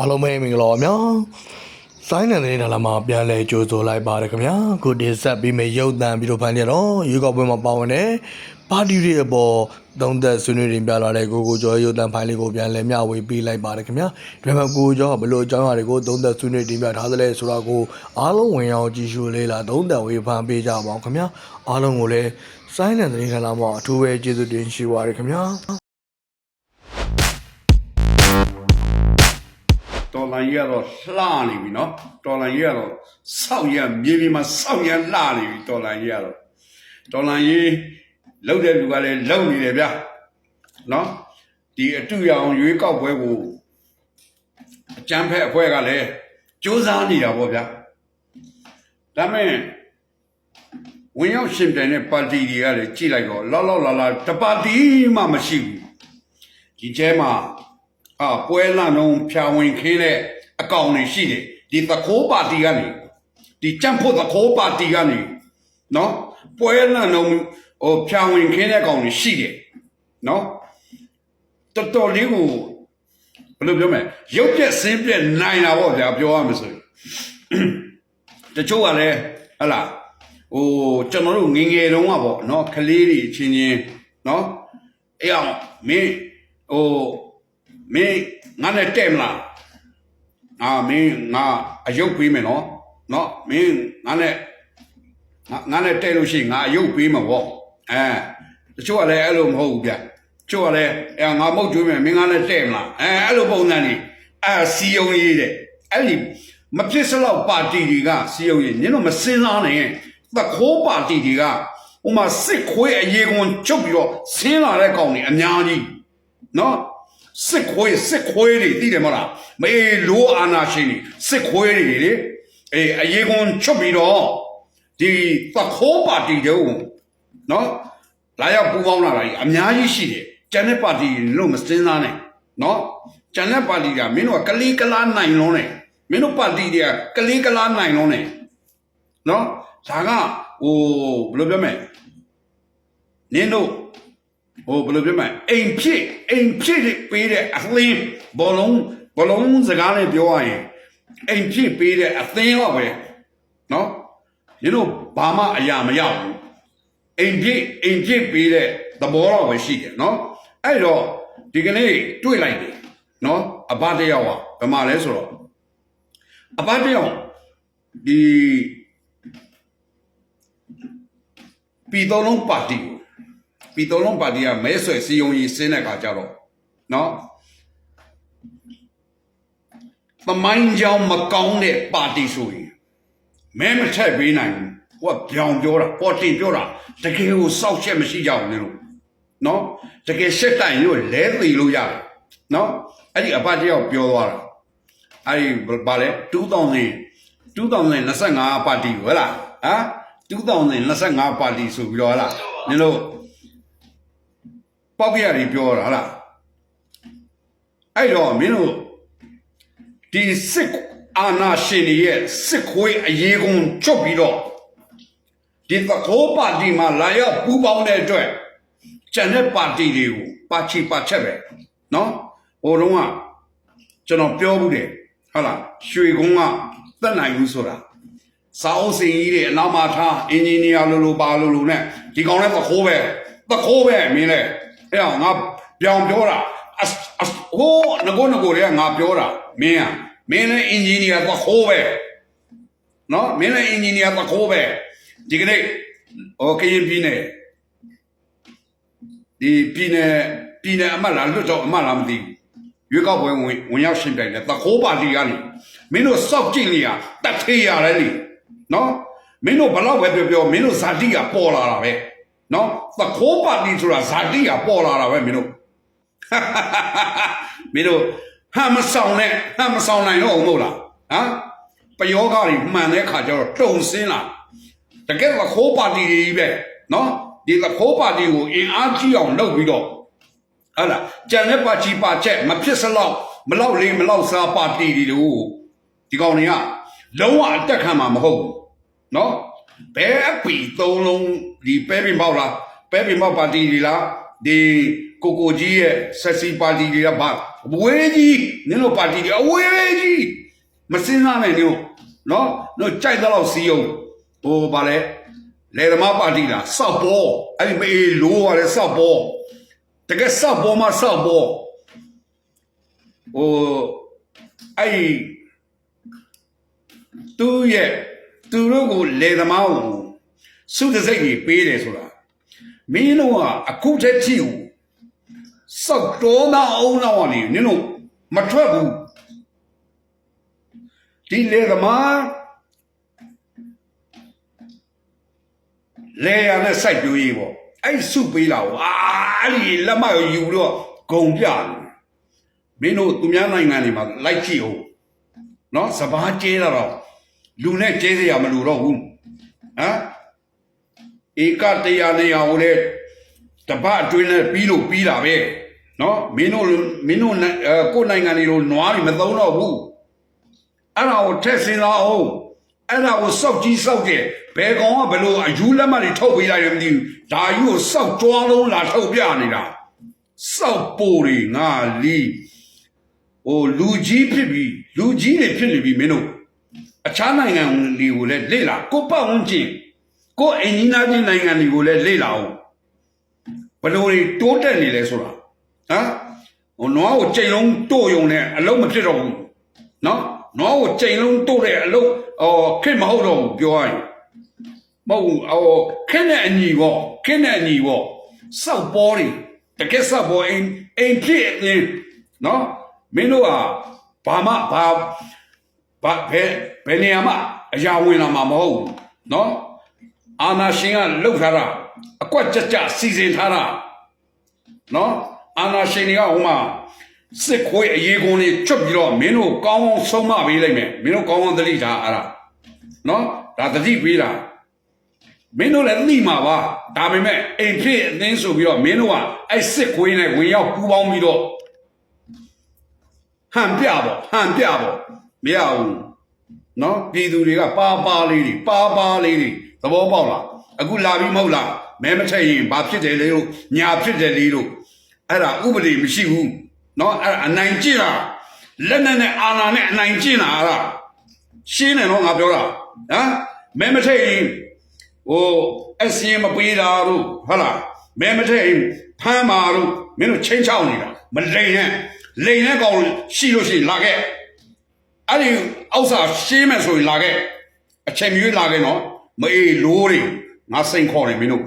အားလုံးပဲမင်္ဂလာပါဗျာစိုင်းနယ်တဲ့လာမှာပြန်လဲကြိုးဆိုလိုက်ပါတယ်ခင်ဗျာခုတင်ဆက်ပြီးမယ်ရုပ်သံပြီးတော့ဖန်ကြတော့ရွေးကောက်ပွဲမှာပါဝင်တဲ့ပါတီတွေအပေါ်သုံးသက်ဆွေးနွေးတင်ပြလာတဲ့ကိုကိုကျော်ရုပ်သံဖိုင်လေးကိုပြန်လဲမျှဝေပေးလိုက်ပါတယ်ခင်ဗျာဒါပေမဲ့ကိုကိုကျော်ကဘလို့အကြောင်းအရာတွေကိုသုံးသက်ဆွေးနွေးတင်ပြထားသလဲဆိုတော့ကိုအားလုံးဝင်ရောက်ကြည့်ရှုလေးလာသုံးသက်ဝေဖန်ပေးကြပါအောင်ခင်ဗျာအားလုံးကိုလည်းစိုင်းနယ်တဲ့လာမှာအထူးပဲကျေးဇူးတင်ရှိပါရခင်ဗျာ တော်လန်ကြီးကတော့လှနေပြီနော်တော်လန်ကြီးကတော့စောက်ရမြေပြင်မှာစောက်ရလှနေပြီတော်လန်ကြီးကတော့တော်လန်ကြီးလှုပ်တဲ့လူကလည်းလှုပ်နေတယ်ဗျာနော်ဒီအတူရအောင်ရွေးကောက်ပွဲကိုအကြမ်းဖက်အဖွဲ့ကလည်းစူးစမ်းနေတာပေါ့ဗျာဒါမဲ့ဝင်ရောက်ရှင်ပြိုင်တဲ့ပါတီတွေကလည်းကြည့်လိုက်တော့လောက်လောက်လာလာတပါတီမှမရှိဘူးဒီကျဲမှာ အာပွဲလန့်တော့ဖြာဝင်ခင်းတဲ့အကောင့်တွေရှိတယ်ဒီသခိုးပါတီကနေဒီကြံ့ဖို့သခိုးပါတီကနေနော်ပွဲလန့်တော့ဟိုဖြာဝင်ခင်းတဲ့အကောင့်တွေရှိတယ်နော်တော်တော်လေးကိုဘယ်လိုပြောမလဲရုပ်ပြက်ဆင်းပြက်နိုင်တာပေါ့ဗျာပြောရမှာဆိုရင်တချို့ကလည်းဟလာဟိုကျွန်တော်တို့ငယ်ငယ်တုန်းကပေါ့နော်ကလေးတွေအချင်းချင်းနော်အဲ့အောင်မင်းဟို မင်းငါနဲ့တဲ့မလားအာမင်းငါအယုတ်ပေးမယ်နော်နော်မင်းငါနဲ့ငါငါနဲ့တဲ့လို့ရှိရင်ငါအယုတ်ပေးမှာပေါ့အဲတချို့ကလည်းအဲ့လိုမဟုတ်ဘူးဗျတချို့ကလည်းအဲငါမဟုတ်ကျွေးမယ်မင်းငါနဲ့တဲ့မလားအဲအဲ့လိုပုံစံကြီးအဲစီယုံရေးတဲ့အဲ့ဒီမဖြစ်စလောက်ပါတီတွေကစီယုံရေးနင်တို့မစင်းစားနဲ့သခိုးပါတီတွေကဟိုမှာစစ်ခွေးအရေးကွန်ချုပ်ပြီးတော့ဆင်းလာတဲ့ကောင်တွေအများကြီးနော် စစ်ခွေးစစ်ခွေးတွေသိတယ်မဟုတ်လားမေလိုအာနာရှင်တွေစစ်ခွေးတွေလေအေးအရေးကွန်ချွတ်ပြီးတော့ဒီသခိုးပါတီတုံးနော်လာရောက်ပူပေါင်းလာတာကြီးအများကြီးရှိတယ်ကျန်တဲ့ပါတီလို့မစင်းစားနဲ့နော်ကျန်တဲ့ပါတီကမင်းတို့ကကလေးကလားနိုင်လုံးနဲ့မင်းတို့ပါတီတွေကကလေးကလားနိုင်လုံးနဲ့နော်ဒါကဟိုဘယ်လိုပြောမလဲနင်းတို့ ဟိုဘယ်လိုပြောမလဲအိမ်ဖြစ်အိမ်ဖြစ်ပေးတဲ့အလင်းဘောလုံးဘောလုံးစကားနဲ့ပြောရရင်အိမ်ဖြစ်ပေးတဲ့အသင်းတော့ပဲနော်ရင်းတို့ဘာမှအရာမရောက်ဘူးအိမ်ဖြစ်အိမ်ဖြစ်ပေးတဲ့သဘောတော့ပဲရှိတယ်နော်အဲ့တော့ဒီကနေ့တွေ့လိုက်တယ်နော်အဘတယောက်ကဘယ်မှာလဲဆိုတော့အဘတယောက်ဒီပြည်တော်လုံးပါတီကို ပြည်တော်လုံးပါတီကမဲဆွယ်စီယုံကြီးစင်းတဲ့ခါကြတော့နော်သမိုင်းကြောင်မကောင်းတဲ့ပါတီဆိုရင်မဲမထက်ပေးနိုင်ဘူးဟိုကပြောင်ပြောတာပေါ်တင်ပြောတာတကယ်ကိုစောက်ချက်မရှိကြဘူးလေလို့နော်တကယ်ရှက်တိုင်လို့လဲသေးလို့ရတယ်နော်အဲ့ဒီအဖတယောက်ပြောသွားတာအဲ့ဒီဘာလဲ2000 2025ပါတီကိုဟဲ့လားဟမ်2025ပါတီဆိုပြီးတော့ဟဲ့လားနင်တို့ ပောက်ကြရတွေပြောတာဟုတ်လားအဲ့တော့မင်းတို့ဒီစစ်အာနာရှင်ရဲ့စစ်ခွေးအရေးကုန်ချုပ်ပြီးတော့ဒီသခိုးပါတီမှာလာရောက်ပူးပေါင်းတဲ့အတွက်ကျန်တဲ့ပါတီတွေကိုပါချီပါချက်ပဲနော်ဟိုတုန်းကကျွန်တော်ပြောဘူးတယ်ဟုတ်လားရွှေကုန်းကတက်နိုင်ဘူးဆိုတာစာအုပ်စင်ကြီးတွေအနောက်မှာထားအင်ဂျင်နီယာလိုလိုပါလိုလိုနဲ့ဒီကောင်လည်းသခိုးပဲသခိုးပဲမင်းလည်း အဲ့အောင်ငါပြောင်ပြောတာအစအစဟိုးငကိုငကိုတွေကငါပြောတာမင်းอ่ะမင်းလည်းအင်ဂျင်နီယာသခိုးပဲနော်မင်းလည်းအင်ဂျင်နီယာသခိုးပဲဒီကနေ့ဟိုကရင်ပြည်နယ်ဒီပြည်နယ်ပြည်နယ်အမတ်လားလွတ်တော့အမတ်လားမသိဘူးရွေးကောက်ပွဲဝင်ဝင်ရောက်ရှင်ပြိုင်တယ်သခိုးပါတီကနေမင်းတို့စောက်ကြည့်နေရတတ်သေးရတယ်လေနော်မင်းတို့ဘလောက်ပဲပြောပြောမင်းတို့ဇာတိကပေါ်လာတာပဲ နော်သခိုးပါတီဆိုတာဇာတိကပေါ်လာတာပဲမင်းတို့မင်းတို့ဟမ်မဆောင်နဲ့ဟမ်မဆောင်နိုင်တော့ဘူးမဟုတ်လားဟမ်ပယောဂတွေမှန်တဲ့ခါကျတော့တုံစင်းလာတကယ်သခိုးပါတီတွေကြီးပဲနော်ဒီသခိုးပါတီကိုအင်အားကြီးအောင်လုပ်ပြီးတော့ဟာလားကြံတဲ့ပါချီပါချက်မဖြစ်စလောက်မလောက်လေးမလောက်စားပါတီတွေတို့ဒီကောင်တွေကလုံးဝအတက်ခံမှာမဟုတ်ဘူးနော် ဘယ်အပီသုံးလုံးဒီပဲပင်ပေါက်လားပဲပင်ပေါက်ပါတီဒီလားဒီဟကိုကိုကြီးရဲ့ဆက်စီပါတီတွေကဘာအဝေးကြီးနင်တို့ပါတီတွေအဝေးကြီးမစင်းစားနဲ့နင်တို့နော်တို့ကြိုက်တော့စီယုံဟိုဗာလဲလေသမားပါတီလားစောက်ပေါ်အဲ့ဒီမေးလိုးရတဲ့စောက်ပေါ်တကယ်စောက်ပေါ်မှာစောက်ပေါ်ဟိုအဲ့ဒီသူရဲ့ သူတို့ကိုလေသမားကိုစုတစိတ်ကြီးပေးတယ်ဆိုတာမင်းတို့ကအခုတည်းကြည့်ဦးစောက်တော်မအောင်တော့ကနေနင်တို့မထွက်ဘူးဒီလေသမားလေရနဲ့စိုက်ပြိုးရေးပေါ့အဲ့စုပေးလာကိုအာအဲ့ဒီလက်မကိုယူတော့ဂုံပြတယ်မင်းတို့သူများနိုင်ငံတွေမှာလိုက်ကြည့်အောင်နော်စဘာကျဲတော့ လူနဲ့ကျဲစရာမလိုတော့ဘူးဟမ်ဧကတရားနေရာကိုလေတပတ်အတွင်းနဲ့ပြီးလို့ပြီးတာပဲနော်မင်းတို့မင်းတို့နိုင်အဲကိုယ်နိုင်ငံတွေလိုနွားတွေမသုံးတော့ဘူးအဲ့ဒါကိုထက်စင်လာအောင်အဲ့ဒါကိုစောက်ကြီးစောက်တဲ့ဘယ်ကောင်ကဘယ်လိုအယူလက်မှတ်တွေထုတ်ပေးလိုက်ရမသိဘူးဒါယူကိုစောက်ကြွားလုံးလာထုတ်ပြနေတာစောက်ပိုတွေငါလီဟိုလူကြီးဖြစ်ပြီးလူကြီးတွေဖြစ်နေပြီမင်းတို့ အခြားနိုင်ငံတွေကိုလည်းလေ့လာကိုပတ်ဝန်းကျင်ကိုအင်ဂျင်နာချင်းနိုင်ငံတွေကိုလည်းလေ့လာအောင်ဘယ်လိုတွေတိုးတက်နေလဲဆိုတာဟမ်ဟိုနွားကိုချိန်လုံးတို့ယုံနဲ့အလုံးမဖြစ်တော့ဘူးနော်နွားကိုချိန်လုံးတို့တဲ့အလုံးဟောခက်မဟုတ်တော့ဘူးပြောရရင်မဟုတ်ဘူးဟောခက်နဲ့အညီပေါ့ခက်နဲ့အညီပေါ့စောက်ပေါ်တွေတကယ်စောက်ပေါ်အိမ်အိမ်ဖြစ်နေနော်မင်းတို့ကဘာမှဘာ ဘာဘယ်ဘယ်နေရာမှအရာဝင်လာမှာမဟုတ်ဘူးနော်အာနာရှင်ကလှုပ်ထားတာအကွက်ကြကြစီစဉ်ထားတာနော်အာနာရှင်တွေကဟိုမှာစစ်ခွေးအရေးကုန်လေးချွတ်ပြီးတော့မင်းတို့ကောင်းအောင်ဆုံးမပေးလိုက်မယ်မင်းတို့ကောင်းအောင်သတိထားအဲ့ဒါနော်ဒါသတိပေးတာမင်းတို့လည်းသိမှာပါဒါပေမဲ့အိမ်ဖြစ်အသင်းဆိုပြီးတော့မင်းတို့ကအဲ့စစ်ခွေးနဲ့ဝင်ရောက်ပူပေါင်းပြီးတော့ဟန်ပြပေါ့ဟန်ပြပေါ့ မရဘူးနော်ပြည်သူတွေကပါပါလေးတွေပါပါလေးတွေသဘောပေါက်လားအခုလာပြီးမဟုတ်လားမဲမထက်ရင်ဘာဖြစ်တယ်လေလို့ညာဖြစ်တယ်လေလို့အဲ့ဒါဥပဒေမရှိဘူးနော်အဲ့ဒါအနိုင်ကျင့်တာလက်နဲ့နဲ့အာဏာနဲ့အနိုင်ကျင့်တာအဲ့ဒါရှင်းတယ်နော်ငါပြောတာဟမ်မဲမထက်ရင်ဟိုအစင်းမပေးတာတို့ဟုတ်လားမဲမထက်ရင်ဖမ်းပါတို့မင်းတို့ချင်းချောက်နေတာမလိန်နဲ့လိန်နဲ့ကောင်ရှိလို့ရှိရင်လာခဲ့ အဲ့ဒီအောက်စာရှင်းမယ်ဆိုရင်လာခဲ့အချိန်မြွေးလာခဲ့နော်မအေးလိုးတွေငါစိန်ခေါ်တယ်မင်းတို့